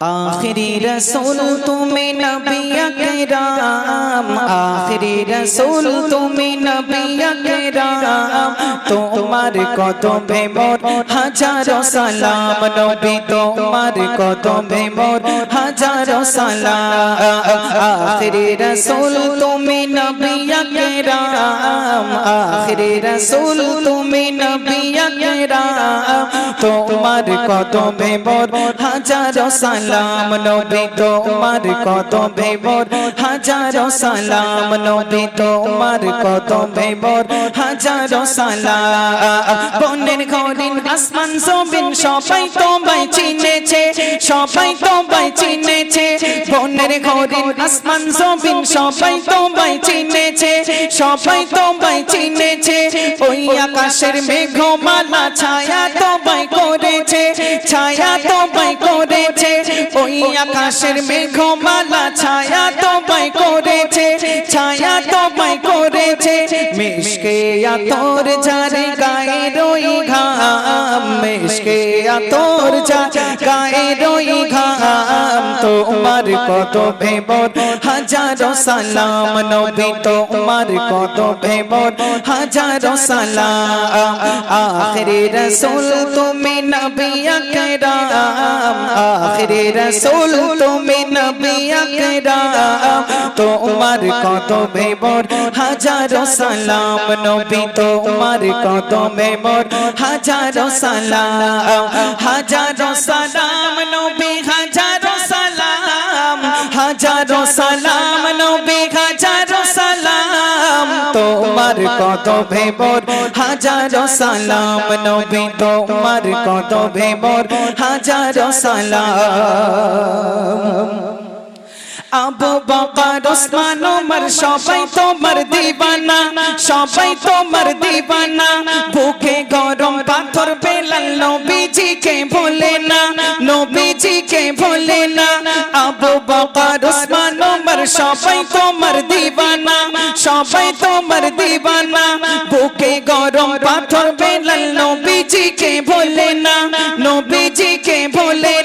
آخری رسول تمہیں نبی اکرام آخری رسول تمہیں نبی اکرام তোমার কত বেমর হাজারো সালাম। নবী তোমার কত বেমর হাজারো সালাম। আখিরি রাসূল তুমি নবী আকরাম। আখরি রসুল, তুমি নবী আকরাম তোমার কদমে মোর হাজারো সালাম নবী, তোমার কদমে মোর হাজারো সালাম নবী, তোমার কদমে মোর হাজারো সালাম। বনের ঘরিন, আসমান, জমিন, সবাই তোমায় চিনেছে, সবাই তোমায় চিনেছে। বনের ঘরিন, আসমান, জমিন, সবাই তোমায় চিনেছে, সবাই তোমায় চিনেছে। ওই আকাশের মেঘমালা ছায়া তোমায় করেছে ছায়া তোমায় করেছে। ওই আকাশের মেঘমালা ছায়া মিশকে তোর যারে গায়ে রই ঘাম। মিশকে তোর যা গায়ে রই ঘাম। তোমার কত ভেবর হাজারো সালাম নবী তোমার কত ভেবর হাজারো সালাম। আখরি রসুল তুমি নবী আকরাম আখরি রসুল, তুমি নবী আকরাম। তোমার কত ভেবর হাজারো সালাম, নবী তোমার কত ভেবর হাজারো সালাম। হাজারো সালাম, নবী তোমার কত ভেবর হাজারো সালাম নবী তোমার কত ভেবর হাজারো সালাম। আবু বকর ওসমান ওমর সবাই তোমার দিবানা সবাই তোমার দিবানা বুকে গরম পাথর বেলাল নবীজিকে ভোলে না নবীজিকে ভোলে না আবু বকর ওসমান ওমর সবাই তোমার দিবানা সবাই তোমার দিবানা বুকে গরম পাথর বেলাল নবীজিকে ভোলে না নবীজিকে ভোলে না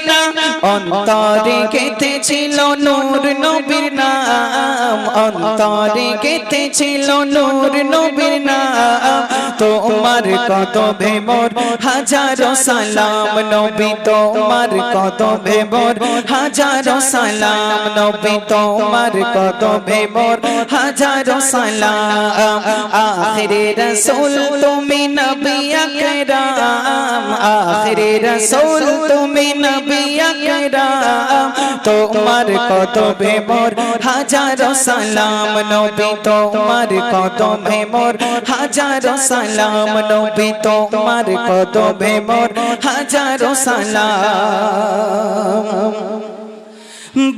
অন্তরে গেঁথেছিল নূর নবীর নাম অন্তরে গেঁথেছিল নূর নবীর নাম। তোমার কত ভেমর হাজারো সালাম নবী তোমার কত ভেমর হাজারো সালাম নবী তোমার কত ভেমর হাজারো সালাম আখিরে রসুল তুমি নবী আকরাম আখিরে রসুল তুমি নবী আকরাম তোমার কত ভেমর হাজারো সালাম নবী তোমার কত ভেমর হাজারো সালাম নবী তোমার কত ভেমর হাজারো সালাম।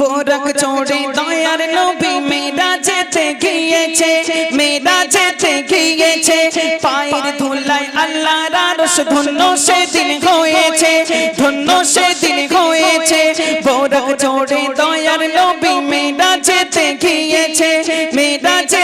বোরক চোড়ে দয়ার নবী মেরা যেতে গিয়েছে মেরা যেতে গিয়েছে। পায়ের ধুলায় আল্লাহর আরশ ধন্য সেদিন হয়েছে, ধন্য সেদিন হয়েছে। বোরক চোড়ে দয়ার নবী মেরা যেতে গিয়েছে মেরা যেতে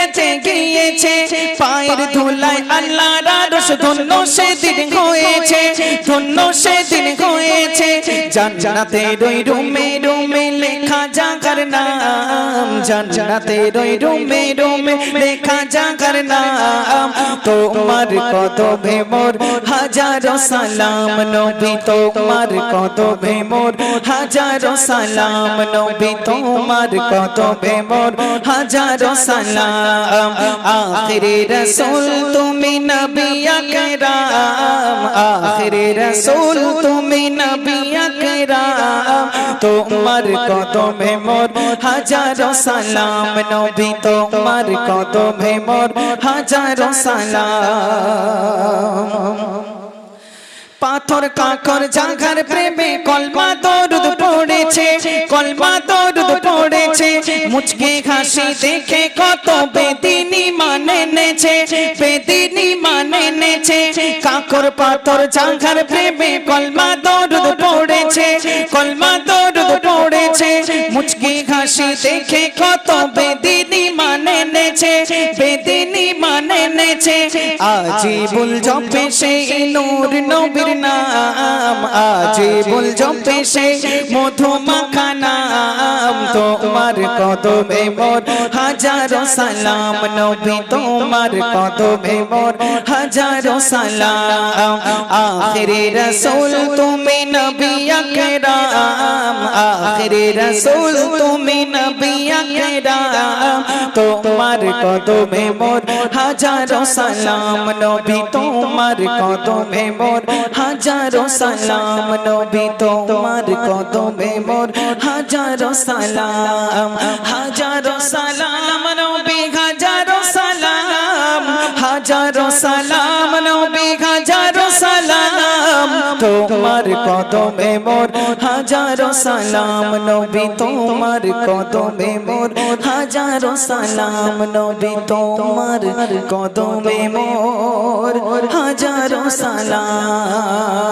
ধুলায় আল্লাহ আরশ ধন্য সেদিন হয়েছে ধন্য সেদিন হয়েছে। জান্নাতে রই রুমে রুমে লেখা জাগার নাম। জান্নাতে রই রুমে রুমে লেখা জাগার নাম। তোমার কত ভেমর হাজারো সালাম নবী, তোমার কত ভেমর হাজারো সালাম নবী, তোমার কত ভেমর হাজারো সালাম। আখিরে রসুল তুমি নবী আকরাম, আখিরে তুমি নবী তোমার কত ভেমর হাজারো সালাম, নবী তোমার কত ভেমর হাজারো সালাম। পাথর কাকর জাগার প্রেমে কলমা দরুদ পড়েছে, কলমা দরুদ পড়েছে। মুচকে হাসি দেখে কত কাকর পাথর জাগার প্রেমে কলমা দরুদ পড়েছে, কলমা দরুদ পড়েছে। মুচকি হাসি দেখে কত বেদিনী মানে নেছে বেদিনী মানে নেছে আজি বুল জপে সেই নূর নবীর নাম আজি বুল জপে সেই মধু মাখা নাম। তোমার কদমে মোর হাজারো সালাম নবী, তোমার কদমে মোর হাজারো সালাম। আখিরে রসুল তুমি নবী আকরাম, আখিরে রসুল তুমি নবী আকরাম। তোমার কদমে মোর হাজারো সালাম নবী, তোমার কদমে মোর হাজারো সালাম নবী, তোমার কদমে মোর হাজারো সালাম হাজারো সালাম নবী, হাজারো সালাম হাজারো সালাম তোমার কদমে মোর হাজারো সালাম নবী তোমার কদমে মোর হাজারো সালাম নবী তোমার কদমে মোর হাজারো সালাম।